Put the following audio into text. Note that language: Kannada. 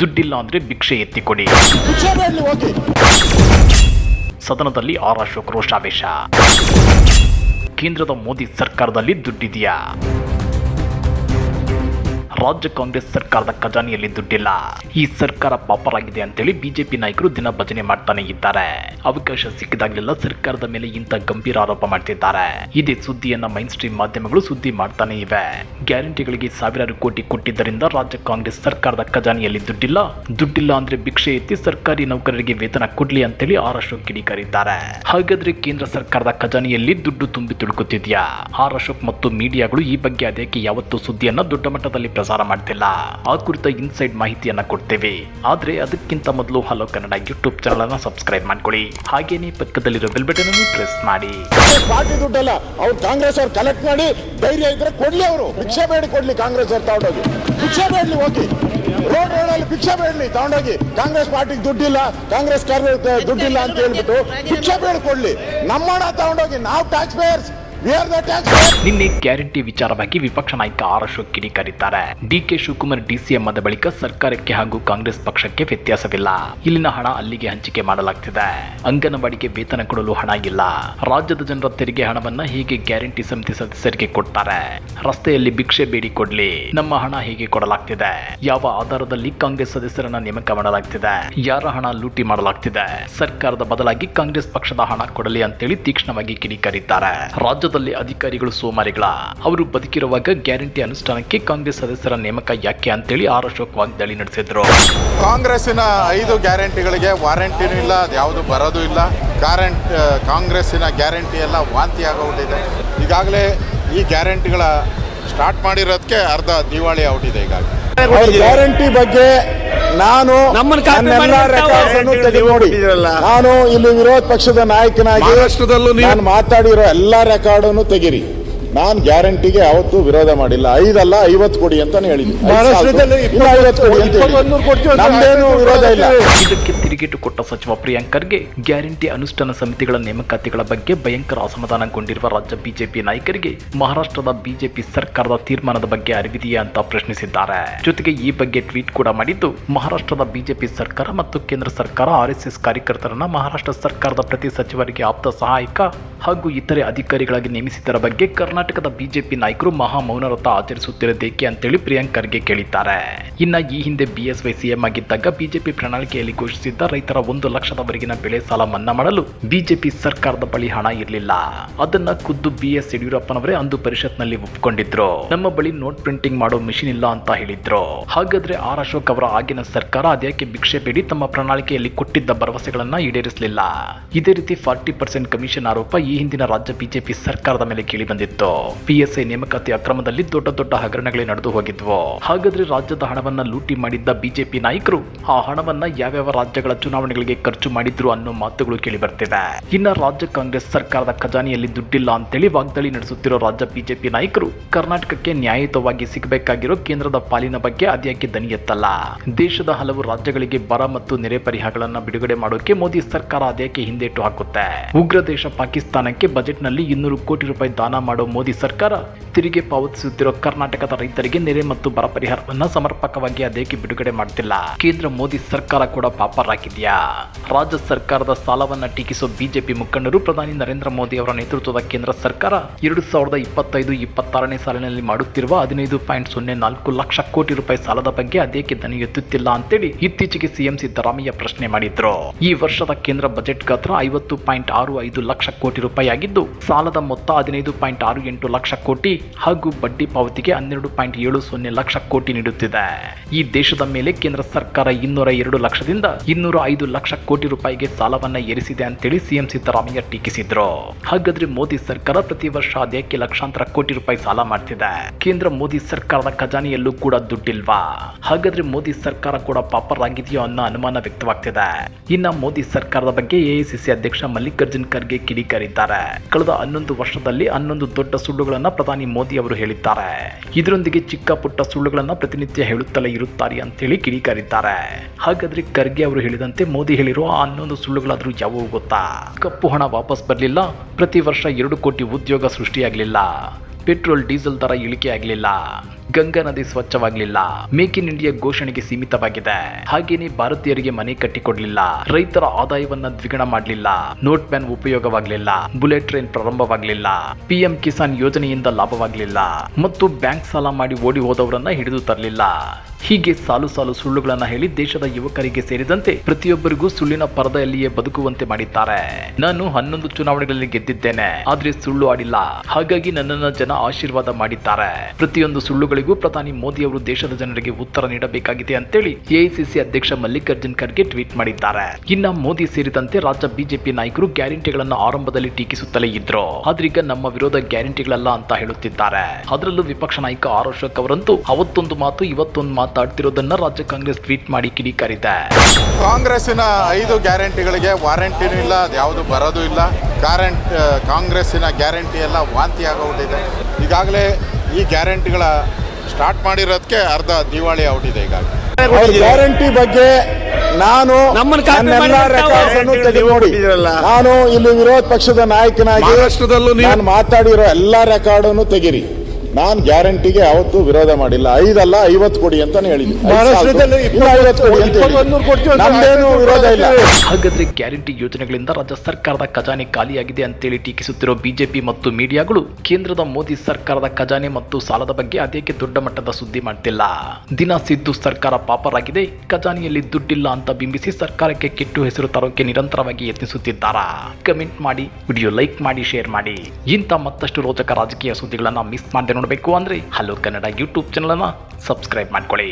ದುಡ್ಡಿಲ್ಲ ಅಂದ್ರೆ ಭಿಕ್ಷೆ ಎತ್ತಿಕೊಡಿ ಸದನದಲ್ಲಿ ಆರ್ ಅಶೋಕ್ ರೋಷಾವೇಶ. ಕೇಂದ್ರದ ಮೋದಿ ಸರ್ಕಾರದಲ್ಲಿ ದುಡ್ಡಿದೆಯಾ? ರಾಜ್ಯ ಕಾಂಗ್ರೆಸ್ ಸರ್ಕಾರದ ಖಜಾನೆಯಲ್ಲಿ ದುಡ್ಡಿಲ್ಲ. ಈ ಸರ್ಕಾರ ಪಾಪರಾಗಿದೆ ಅಂತೇಳಿ ಬಿಜೆಪಿ ನಾಯಕರು ದಿನ ಭಜನೆ ಮಾಡ್ತಾನೆ ಇದ್ದಾರೆ. ಅವಕಾಶ ಸಿಕ್ಕಿದಾಗಲೆಲ್ಲ ಸರ್ಕಾರದ ಮೇಲೆ ಇಂಥ ಗಂಭೀರ ಆರೋಪ ಮಾಡ್ತಿದ್ದಾರೆ. ಇದೇ ಸುದ್ದಿಯನ್ನ ಮೈನ್ ಸ್ಟ್ರೀಮ್ ಮಾಧ್ಯಮಗಳು ಸುದ್ದಿ ಮಾಡ್ತಾನೆ ಇವೆ. ಗ್ಯಾರಂಟಿಗಳಿಗೆ ಸಾವಿರಾರು ಕೋಟಿ ಕೊಟ್ಟಿದ್ದರಿಂದ ರಾಜ್ಯ ಕಾಂಗ್ರೆಸ್ ಸರ್ಕಾರದ ಖಜಾನೆಯಲ್ಲಿ ದುಡ್ಡಿಲ್ಲ. ದುಡ್ಡಿಲ್ಲ ಅಂದ್ರೆ ಭಿಕ್ಷೆ ಎತ್ತಿ ಸರ್ಕಾರಿ ನೌಕರರಿಗೆ ವೇತನ ಕೊಡ್ಲಿ ಅಂತೇಳಿ ಅಶೋಕ್ ಕಿಡಿಕಾರಿದ್ದಾರೆ. ಹಾಗಾದ್ರೆ ಕೇಂದ್ರ ಸರ್ಕಾರದ ಖಜಾನೆಯಲ್ಲಿ ದುಡ್ಡು ತುಂಬಿ ತುಳುಕುತ್ತಿದ್ಯಾ? ಆರ್ ಅಶೋಕ್ ಮತ್ತು ಮೀಡಿಯಾಗಳು ಈ ಬಗ್ಗೆ ಅದಕ್ಕೆ ಯಾವತ್ತೂ ಸುದ್ದಿಯನ್ನ ದೊಡ್ಡ ಮಟ್ಟದಲ್ಲಿ ಪ್ರಸಾರ ಮಾಡ್ತಿಲ್ಲ. ಆ ಕುರಿತ ಇನ್ಸೈಡ್ ಮಾಹಿತಿಯನ್ನ ಕೊಡ್ತೇವೆ. ಆದ್ರೆ ಅದಕ್ಕಿಂತ ಮೊದಲು ಹಲೋ ಕನ್ನಡ ಯೂಟ್ಯೂಬ್ ಚಾನಲ್ ಅನ್ನ ಸಬ್ಸ್ಕ್ರೈಬ್ ಮಾಡ್ಕೊಳ್ಳಿ. ಹಾಗೇನೆ ಪಕ್ಕದಲ್ಲಿರೋ ಬೆಲ್ ಬಟನ್ ಅನ್ನು ಪ್ರೆಸ್ ಮಾಡಿ. ಪಾರ್ಟಿ ದುಡ್ಡಲ್ಲ, ಅವ್ರು ಕಾಂಗ್ರೆಸ್ ಅವ್ರು ಕಲೆಕ್ಟ್ ಮಾಡಿ ಧೈರ್ಯ ಇದ್ರೆ ಕೊಡ್ಲಿ ಅವರು. ಭಿಕ್ಷೆ ಬೇಡಿ ಕೊಡ್ಲಿ ಕಾಂಗ್ರೆಸ್ ಅವ್ರು ತಗೊಂಡೋಗಿ. ಭಿಕ್ಷೆ ಬೇಡಲಿ ಹೋಗಿ. ರೋಡ್ ರೋಡಲ್ಲಿ ಭಿಕ್ಷೆ ಬೇಡಲಿ ತಗೊಂಡೋಗಿ. ಕಾಂಗ್ರೆಸ್ ಪಾರ್ಟಿಗೆ ದುಡ್ಡಿಲ್ಲ, ಕಾಂಗ್ರೆಸ್ ದುಡ್ಡಿಲ್ಲ ಅಂತ ಹೇಳ್ಬಿಟ್ಟು ಭಿಕ್ಷೆ ಬೇಡ ಕೊಡ್ಲಿ ನಮ್ಮ ಹಣ ತಗೊಂಡೋಗಿ, ನಾವು ಟ್ಯಾಕ್ಸ್ ಪೇಯರ್ಸ್ ನಿನ್ನೆ ಗ್ಯಾರಂಟಿ ವಿಚಾರವಾಗಿ ವಿಪಕ್ಷ ನಾಯಕ ಆರ್ ಅಶೋಕ್ ಕಿಡಿಕಾರಿದ್ದಾರೆ ಡಿಕೆ ಶಿವಕುಮಾರ್ ಡಿಸಿಎಂ ಆದ ಬಳಿಕ ಸರ್ಕಾರಕ್ಕೆ ಹಾಗೂ ಕಾಂಗ್ರೆಸ್ ಪಕ್ಷಕ್ಕೆ ವ್ಯತ್ಯಾಸವಿಲ್ಲ. ಇಲ್ಲಿನ ಹಣ ಅಲ್ಲಿಗೆ ಹಂಚಿಕೆ ಮಾಡಲಾಗ್ತಿದೆ. ಅಂಗನವಾಡಿಗೆ ವೇತನ ಕೊಡಲು ಹಣ ಇಲ್ಲ. ರಾಜ್ಯದ ಜನರ ತೆರಿಗೆ ಹಣವನ್ನ ಹೀಗೆ ಗ್ಯಾರಂಟಿ ಸಮಿತಿ ಸದಸ್ಯರಿಗೆ ಕೊಡ್ತಾರೆ? ರಸ್ತೆಯಲ್ಲಿ ಭಿಕ್ಷೆ ಬೇಡಿ ಕೊಡ್ಲಿ. ನಮ್ಮ ಹಣ ಹೇಗೆ ಕೊಡಲಾಗ್ತಿದೆ? ಯಾವ ಆಧಾರದಲ್ಲಿ ಕಾಂಗ್ರೆಸ್ ಸದಸ್ಯರನ್ನ ನೇಮಕ ಮಾಡಲಾಗ್ತಿದೆ? ಯಾರ ಹಣ ಲೂಟಿ ಮಾಡಲಾಗ್ತಿದೆ? ಸರ್ಕಾರದ ಬದಲಾಗಿ ಕಾಂಗ್ರೆಸ್ ಪಕ್ಷದ ಹಣ ಕೊಡಲಿ ಅಂತೇಳಿ ತೀಕ್ಷ್ಣವಾಗಿ ಕಿಡಿಕಾರಿದ್ದಾರೆ ರಾಜ್ಯದಲ್ಲಿ ಅಧಿಕಾರಿಗಳು ಸೋಮಾರಿಗಳ. ಅವರು ಬದುಕಿರುವಾಗ ಗ್ಯಾರಂಟಿ ಅನುಷ್ಠಾನಕ್ಕೆ ಕಾಂಗ್ರೆಸ್ ಸದಸ್ಯರ ನೇಮಕ ಯಾಕೆ ಅಂತೇಳಿ ಆರ್ ಅಶೋಕ್ ವಾಗ್ದಾಳಿ ನಡೆಸಿದ್ರು. ಕಾಂಗ್ರೆಸ್ಸಿನ ಐದು ಗ್ಯಾರಂಟಿಗಳಿಗೆ ವಾರಂಟಿನೂ ಇಲ್ಲ, ಅದು ಯಾವುದು ಬರೋದು ಇಲ್ಲ. ಗ್ಯಾರಂಟ್ ಕಾಂಗ್ರೆಸ್ಸಿನ ಗ್ಯಾರಂಟಿ ಎಲ್ಲ ವಾಂತಿ ಆಗೋಗ್ಬಿಟ್ಟಿದೆ ಈಗಾಗಲೇ ಈ ಗ್ಯಾರಂಟಿಗಳ ಸ್ಟಾರ್ಟ್ ಮಾಡಿರೋದಕ್ಕೆ ಅರ್ಧ ದಿವಾಳಿ ಔಟಿದೆ ಈಗಾಗಲೇ. ಅವ್ರ ಗ್ಯಾರಂಟಿ ಬಗ್ಗೆ ನಾನು ನಾನು ಇಲ್ಲಿ ವಿರೋಧ ಪಕ್ಷದ ನಾಯಕನಾಗಿ ಮಾತಾಡಿರೋ ಎಲ್ಲಾ ರೆಕಾರ್ಡ್ ತೆಗಿರಿ. ನಾನು ಗ್ಯಾರಂಟಿಗೆ ಯಾವತ್ತೂ ವಿರೋಧ ಮಾಡಿಲ್ಲ. ಐದಲ್ಲ ಐವತ್ತು ಕೊಡಿ ಅಂತ ಹೇಳಿದ್ದೀನಿ ವಿರೋಧ ಇಲ್ಲ. ಇದಕ್ಕೆ ತಿರುಗೇಟು ಕೊಟ್ಟ ಸಚಿವ ಪ್ರಿಯಾಂಕರ್ಗೆ ಗ್ಯಾರಂಟಿ ಅನುಷ್ಠಾನ ಸಮಿತಿಗಳ ನೇಮಕಾತಿಗಳ ಬಗ್ಗೆ ಭಯಂಕರ ಅಸಮಾಧಾನಗೊಂಡಿರುವ ರಾಜ್ಯ ಬಿಜೆಪಿ ನಾಯಕರಿಗೆ ಮಹಾರಾಷ್ಟ್ರದ ಬಿಜೆಪಿ ಸರ್ಕಾರದ ತೀರ್ಮಾನದ ಬಗ್ಗೆ ಅರಿವಿದೆಯಾ ಅಂತ ಪ್ರಶ್ನಿಸಿದ್ದಾರೆ. ಜೊತೆಗೆ ಈ ಬಗ್ಗೆ ಟ್ವೀಟ್ ಕೂಡ ಮಾಡಿದ್ದು ಮಹಾರಾಷ್ಟ್ರದ ಬಿಜೆಪಿ ಸರ್ಕಾರ ಮತ್ತು ಕೇಂದ್ರ ಸರ್ಕಾರ ಆರ್ಎಸ್ಎಸ್ ಕಾರ್ಯಕರ್ತರನ್ನ ಮಹಾರಾಷ್ಟ್ರ ಸರ್ಕಾರದ ಪ್ರತಿ ಸಚಿವರಿಗೆ ಆಪ್ತ ಸಹಾಯಕ ಹಾಗೂ ಇತರೆ ಅಧಿಕಾರಿಗಳಾಗಿ ನೇಮಿಸಿದ್ದರ ಬಗ್ಗೆ ಕರ್ನಾಟಕದ ಬಿಜೆಪಿ ನಾಯಕರು ಮಹಾ ಮೌನವ್ರತ ಆಚರಿಸುತ್ತಿರೋದೇಕೆ ಅಂತೇಳಿ ಪ್ರಿಯಾಂಕ್ ಖರ್ಗೆ ಕೇಳಿದ್ದಾರೆ. ಇನ್ನ ಈ ಹಿಂದೆ ಬಿಎಸ್ವೈ ಸಿಎಂ ಆಗಿದ್ದಾಗ ಬಿಜೆಪಿ ಪ್ರಣಾಳಿಕೆಯಲ್ಲಿ ಘೋಷಿಸಿದ್ದ ರೈತರ ಒಂದು ಲಕ್ಷದವರೆಗಿನ ಬೆಳೆ ಸಾಲ ಮನ್ನಾ ಮಾಡಲು ಬಿಜೆಪಿ ಸರ್ಕಾರದ ಬಳಿ ಹಣ ಇರಲಿಲ್ಲ. ಅದನ್ನ ಖುದ್ದು ಬಿಎಸ್ ಯಡಿಯೂರಪ್ಪನವರೇ ಅಂದು ಪರಿಷತ್ನಲ್ಲಿ ಒಪ್ಪಿಕೊಂಡಿದ್ರು ನಮ್ಮ ಬಳಿ ನೋಟ್ ಪ್ರಿಂಟಿಂಗ್ ಮಾಡೋ ಮಿಷಿನ್ ಇಲ್ಲ ಅಂತ ಹೇಳಿದ್ರು. ಹಾಗಾದ್ರೆ ಆರ್ ಅಶೋಕ್ ಅವರ ಆಗಿನ ಸರ್ಕಾರ ಅದ್ಯಾಕೆ ಭಿಕ್ಷೆ ಬೇಡಿ ತಮ್ಮ ಪ್ರಣಾಳಿಕೆಯಲ್ಲಿ ಕೊಟ್ಟಿದ್ದ ಭರವಸೆಗಳನ್ನ ಈಡೇರಿಸಲಿಲ್ಲ. ಇದೇ ರೀತಿ ಫಾರ್ಟಿ ಪರ್ಸೆಂಟ್ ಕಮಿಷನ್ ಆರೋಪ ಈ ಹಿಂದಿನ ರಾಜ್ಯ ಬಿಜೆಪಿ ಸರ್ಕಾರದ ಮೇಲೆ ಕೇಳಿ ಬಂದಿತ್ತು. ಪಿಎಸ್ಐ ನೇಮಕಾತಿ ಅಕ್ರಮದಲ್ಲಿ ದೊಡ್ಡ ದೊಡ್ಡ ಹಗರಣಗಳೇ ನಡೆದು ಹೋಗಿದ್ವು. ಹಾಗಾದ್ರೆ ರಾಜ್ಯದ ಹಣವನ್ನ ಲೂಟಿ ಮಾಡಿದ್ದ ಬಿಜೆಪಿ ನಾಯಕರು ಆ ಹಣವನ್ನ ಯಾವ್ಯಾವ ರಾಜ್ಯಗಳ ಚುನಾವಣೆಗಳಿಗೆ ಖರ್ಚು ಮಾಡಿದ್ರು ಅನ್ನೋ ಮಾತುಗಳು ಕೇಳಿ ಬರ್ತಿವೆ. ಇನ್ನ ರಾಜ್ಯ ಕಾಂಗ್ರೆಸ್ ಸರ್ಕಾರದ ಖಜಾನೆಯಲ್ಲಿ ದುಡ್ಡಿಲ್ಲ ಅಂತೇಳಿ ವಾಗ್ದಾಳಿ ನಡೆಸುತ್ತಿರೋ ರಾಜ್ಯ ಬಿಜೆಪಿ ನಾಯಕರು ಕರ್ನಾಟಕಕ್ಕೆ ನ್ಯಾಯಯುತವಾಗಿ ಸಿಗಬೇಕಾಗಿರೋ ಕೇಂದ್ರದ ಪಾಲಿನ ಬಗ್ಗೆ ಅದ್ಯಾಕೆ ದನಿ ಎತ್ತಲ್ಲ. ದೇಶದ ಹಲವು ರಾಜ್ಯಗಳಿಗೆ ಬರ ಮತ್ತು ನೆರೆ ಪರಿಹಾರಗಳನ್ನ ಬಿಡುಗಡೆ ಮಾಡೋಕೆ ಮೋದಿ ಸರ್ಕಾರ ಅದ್ಯಾಕೆ ಹಿಂದೇಟು ಹಾಕುತ್ತೆ. ಉಗ್ರ ದೇಶ ಪಾಕಿಸ್ತಾನಕ್ಕೆ ಬಜೆಟ್ನಲ್ಲಿ ಇನ್ನೂರು ಕೋಟಿ ರೂಪಾಯಿ ದಾನ ಮಾಡೋ ಮೋದಿ ಸರ್ಕಾರ ತೆರಿಗೆ ಪಾವತಿಸುತ್ತಿರುವ ಕರ್ನಾಟಕದ ರೈತರಿಗೆ ನೆರೆ ಮತ್ತು ಬರ ಪರಿಹಾರವನ್ನು ಸಮರ್ಪಕವಾಗಿ ಅದೇಕೆ ಬಿಡುಗಡೆ ಮಾಡ್ತಿಲ್ಲ? ಕೇಂದ್ರ ಮೋದಿ ಸರ್ಕಾರ ಕೂಡ ಪಾಪರಾಗಿದ್ಯಾ ರಾಜ್ಯ ಸರ್ಕಾರದ ಸಾಲವನ್ನು ಟೀಕಿಸುವ ಬಿಜೆಪಿ ಮುಖಂಡರು ಪ್ರಧಾನಿ ನರೇಂದ್ರ ಮೋದಿ ಅವರ ನೇತೃತ್ವದ ಕೇಂದ್ರ ಸರ್ಕಾರ ಎರಡು ಸಾವಿರದ ಇಪ್ಪತ್ತೈದು, ಇಪ್ಪತ್ತಾರನೇ ಸಾಲಿನಲ್ಲಿ ಮಾಡುತ್ತಿರುವ ಹದಿನೈದು ಪಾಯಿಂಟ್ ಸೊನ್ನೆ ನಾಲ್ಕು ಲಕ್ಷ ಕೋಟಿ ರೂಪಾಯಿ ಸಾಲದ ಬಗ್ಗೆ ಅದೇಕೆ ದನಿ ಎತ್ತುತ್ತಿಲ್ಲ ಅಂತೇಳಿ ಇತ್ತೀಚೆಗೆ ಸಿಎಂ ಸಿದ್ದರಾಮಯ್ಯ ಪ್ರಶ್ನೆ ಮಾಡಿದ್ರು. ಈ ವರ್ಷದ ಕೇಂದ್ರ ಬಜೆಟ್ ಗಾತ್ರ ಐವತ್ತು ಪಾಯಿಂಟ್ ಆರು ಐದು ಲಕ್ಷ ಕೋಟಿ ರೂಪಾಯಿ ಆಗಿದ್ದು ಸಾಲದ ಮೊತ್ತ ಹದಿನೈದು ಪಾಯಿಂಟ್ ಆರು ಎಂಟು ಲಕ್ಷ ಕೋಟಿ ಹಾಗೂ ಬಡ್ಡಿ ಪಾವತಿಗೆ ಹನ್ನೆರಡು ಪಾಯಿಂಟ್ ಏಳು ಸೊನ್ನೆ ಲಕ್ಷ ಕೋಟಿ ನೀಡುತ್ತಿದೆ. ಈ ದೇಶದ ಮೇಲೆ ಕೇಂದ್ರ ಸರ್ಕಾರ ಇನ್ನೂರ ಎರಡು ಲಕ್ಷದಿಂದ ಇನ್ನೂರ ಐದು ಲಕ್ಷ ಕೋಟಿ ರೂಪಾಯಿಗೆ ಸಾಲವನ್ನ ಏರಿಸಿದೆ ಅಂತೇಳಿ ಸಿಎಂ ಸಿದ್ದರಾಮಯ್ಯ ಟೀಕಿಸಿದ್ರು. ಹಾಗಾದ್ರೆ ಮೋದಿ ಸರ್ಕಾರ ಪ್ರತಿ ವರ್ಷ ಅದಕ್ಕೆ ಲಕ್ಷಾಂತರ ಕೋಟಿ ರೂಪಾಯಿ ಸಾಲ ಮಾಡ್ತಿದೆ? ಕೇಂದ್ರ ಮೋದಿ ಸರ್ಕಾರದ ಖಜಾನೆಯಲ್ಲೂ ಕೂಡ ದುಡ್ಡಿಲ್ವಾ? ಹಾಗಾದ್ರೆ ಮೋದಿ ಸರ್ಕಾರ ಕೂಡ ಪಾಪರಾಗಿದೆಯೋ ಅನ್ನೋ ಅನುಮಾನ ವ್ಯಕ್ತವಾಗ್ತಿದೆ. ಇನ್ನ ಮೋದಿ ಸರ್ಕಾರದ ಬಗ್ಗೆ ಎಐಸಿಸಿ ಅಧ್ಯಕ್ಷ ಮಲ್ಲಿಕಾರ್ಜುನ್ ಖರ್ಗೆ ಕಿಡಿಕಾರಿದ್ದಾರೆ. ಕಳೆದ ಹನ್ನೊಂದು ವರ್ಷದಲ್ಲಿ ಹನ್ನೊಂದು ದೊಡ್ಡ ಸುಳ್ಳುಗಳನ್ನ ಪ್ರಧಾನಿ ಮೋದಿ ಅವರು ಹೇಳಿದ್ದಾರೆ. ಇದರೊಂದಿಗೆ ಚಿಕ್ಕ ಪುಟ್ಟ ಸುಳ್ಳುಗಳನ್ನ ಪ್ರತಿನಿತ್ಯ ಹೇಳುತ್ತಲೇ ಇರುತ್ತಾರೆ ಅಂತೇಳಿ ಕಿಡಿಕಾರಿದ್ದಾರೆ. ಹಾಗಾದ್ರೆ ಖರ್ಗೆ ಅವರು ಹೇಳಿದಂತೆ ಮೋದಿ ಹೇಳಿರುವ ಆ ಹನ್ನೊಂದು ಸುಳ್ಳುಗಳಾದರೂ ಯಾವುವು ಗೊತ್ತಾ? ಕಪ್ಪು ಹಣ ವಾಪಸ್ ಬರಲಿಲ್ಲ, ಪ್ರತಿ ವರ್ಷ ಎರಡು ಕೋಟಿ ಉದ್ಯೋಗ ಸೃಷ್ಟಿಯಾಗಲಿಲ್ಲ. ಪೆಟ್ರೋಲ್, ಡೀಸೆಲ್ ದರ ಇಳಿಕೆ ಆಗಲಿಲ್ಲ ಗಂಗಾ ನದಿ ಸ್ವಚ್ಛವಾಗಲಿಲ್ಲ ಮೇಕ್ ಇನ್ ಇಂಡಿಯಾ ಘೋಷಣೆಗೆ ಸೀಮಿತವಾಗಿದೆ. ಹಾಗೇನೆ ಭಾರತೀಯರಿಗೆ ಮನೆ ಕಟ್ಟಿಕೊಡ್ಲಿಲ್ಲ. ರೈತರ ಆದಾಯವನ್ನ ದ್ವಿಗುಣ ಮಾಡಲಿಲ್ಲ. ನೋಟ್ ಬ್ಯಾನ್ ಉಪಯೋಗವಾಗಲಿಲ್ಲ. ಬುಲೆಟ್ ಟ್ರೈನ್ ಪ್ರಾರಂಭವಾಗಲಿಲ್ಲ. ಪಿಎಂ ಕಿಸಾನ್ ಯೋಜನೆಯಿಂದ ಲಾಭವಾಗಲಿಲ್ಲ. ಮತ್ತು ಬ್ಯಾಂಕ್ ಸಾಲ ಮಾಡಿ ಓಡಿ ಹೋದವರನ್ನ ಹಿಡಿದು ತರಲಿಲ್ಲ. ಹೀಗೆ ಸಾಲು ಸಾಲು ಸುಳ್ಳುಗಳನ್ನ ಹೇಳಿ ದೇಶದ ಯುವಕರಿಗೆ ಸೇರಿದಂತೆ ಪ್ರತಿಯೊಬ್ಬರಿಗೂ ಸುಳ್ಳಿನ ಪರದೆಯಲ್ಲಿಯೇ ಬದುಕುವಂತೆ ಮಾಡಿದ್ದಾರೆ. ನಾನು ಹನ್ನೊಂದು ಚುನಾವಣೆಗಳಲ್ಲಿ ಗೆದ್ದಿದ್ದೇನೆ. ಆದ್ರೆ ಸುಳ್ಳು ಆಡಿಲ್ಲ. ಹಾಗಾಗಿ ನನ್ನನ್ನ ಜನ ಆಶೀರ್ವಾದ ಮಾಡಿದ್ದಾರೆ. ಪ್ರತಿಯೊಂದು ಸುಳ್ಳುಗಳಿಗೂ ಪ್ರಧಾನಿ ಮೋದಿ ಅವರು ದೇಶದ ಜನರಿಗೆ ಉತ್ತರ ನೀಡಬೇಕಾಗಿದೆ ಅಂತೇಳಿ ಎಐಸಿಸಿ ಅಧ್ಯಕ್ಷ ಮಲ್ಲಿಕಾರ್ಜುನ್ ಖರ್ಗೆ ಟ್ವೀಟ್ ಮಾಡಿದ್ದಾರೆ. ಇನ್ನ ಮೋದಿ ಸೇರಿದಂತೆ ರಾಜ್ಯ ಬಿಜೆಪಿ ನಾಯಕರು ಗ್ಯಾರಂಟಿಗಳನ್ನು ಆರಂಭದಲ್ಲಿ ಟೀಕಿಸುತ್ತಲೇ ಇದ್ರು. ಆದ್ರೀಗ ನಮ್ಮ ವಿರೋಧ ಗ್ಯಾರಂಟಿಗಳಲ್ಲ ಅಂತ ಹೇಳುತ್ತಿದ್ದಾರೆ. ಅದರಲ್ಲೂ ವಿಪಕ್ಷ ನಾಯಕ ಆರ್ ಅಶೋಕ್ ಅವರಂತೂ ಅವತ್ತೊಂದು ಮಾತು, ಇವತ್ತೊಂದು ಮಾತಾಡ್ತಿರೋದನ್ನ ರಾಜ್ಯ ಕಾಂಗ್ರೆಸ್ ಟ್ವೀಟ್ ಮಾಡಿ ಕಿಡಿಕಾರಿದೆ. ಕಾಂಗ್ರೆಸ್ಸಿನ ಐದು ಗ್ಯಾರಂಟಿಗಳಿಗೆ ವಾರಂಟಿನೂ ಇಲ್ಲ, ಅದು ಯಾವುದು ಬರೋದು ಇಲ್ಲ. ಗ್ಯಾರಂಟ್, ಕಾಂಗ್ರೆಸ್ಸಿನ ಗ್ಯಾರಂಟಿ ಎಲ್ಲ ವಾಂತಿ ಆಗೋಗ್ಬಿಟ್ಟಿದೆ ಈಗಾಗಲೇ ಈ ಗ್ಯಾರಂಟಿಗಳ ಸ್ಟಾರ್ಟ್ ಮಾಡಿರೋದಕ್ಕೆ ಅರ್ಧ ದಿವಾಳಿ ಔಟ್ ಇದೆ ಈಗ. ಗ್ಯಾರಂಟಿ ಬಗ್ಗೆ ನಾನು ನೋಡಿ ನಾನು ಇಲ್ಲಿ ವಿರೋಧ ಪಕ್ಷದ ನಾಯಕನಾಗಿ ಮಾತಾಡಿರೋ ಎಲ್ಲಾ ರೆಕಾರ್ಡ್ ಅನ್ನು ತೆಗಿರಿ. ನಾನು ಗ್ಯಾರಂಟಿಗೆ ಯಾವತ್ತೂ ವಿರೋಧ ಮಾಡಿಲ್ಲ. ಐದಲ್ಲ ಐವತ್ತು ಕೊಡಿ ಅಂತಾನೆ ಹೇಳಿದ್ವಿ. ವಿರೋಧ ಇಲ್ಲ. ಹಾಗಾದ್ರೆ ಗ್ಯಾರಂಟಿ ಯೋಜನೆಗಳಿಂದ ರಾಜ್ಯ ಸರ್ಕಾರದ ಖಜಾನೆ ಖಾಲಿಯಾಗಿದೆ ಅಂತೇಳಿ ಟೀಕಿಸುತ್ತಿರೋ ಬಿಜೆಪಿ ಮತ್ತು ಮೀಡಿಯಾಗಳು ಕೇಂದ್ರದ ಮೋದಿ ಸರ್ಕಾರದ ಖಜಾನೆ ಮತ್ತು ಸಾಲದ ಬಗ್ಗೆ ಅದೇಕೆ ದೊಡ್ಡ ಮಟ್ಟದ ಸುದ್ದಿ ಮಾಡ್ತಿಲ್ಲ? ದಿನ ಸಿದ್ದು ಸರ್ಕಾರ ಪಾಪರಾಗಿದೆ. ಖಜಾನೆಯಲ್ಲಿ ದುಡ್ಡಿಲ್ಲ ಅಂತ ಬಿಂಬಿಸಿ ಸರ್ಕಾರಕ್ಕೆ ಕೆಟ್ಟು ಹೆಸರು ತರೋಕೆ ನಿರಂತರವಾಗಿ ಯತ್ನಿಸುತ್ತಿದ್ದಾರಾ? ಕಮೆಂಟ್ ಮಾಡಿ ವಿಡಿಯೋ ಲೈಕ್ ಮಾಡಿ ಶೇರ್ ಮಾಡಿ. ಇಂಥ ಮತ್ತಷ್ಟು ರೋಚಕ ರಾಜಕೀಯ ಸುದ್ದಿಗಳನ್ನ ಮಿಸ್ ಮಾಡದೆ ನೋಡಬೇಕು ಅಂದರೆ ಹಲೋ ಕನ್ನಡ ಯೂಟ್ಯೂಬ್ ಚಾನಲನ್ನು ಸಬ್ಸ್ಕ್ರೈಬ್ ಮಾಡ್ಕೊಳ್ಳಿ.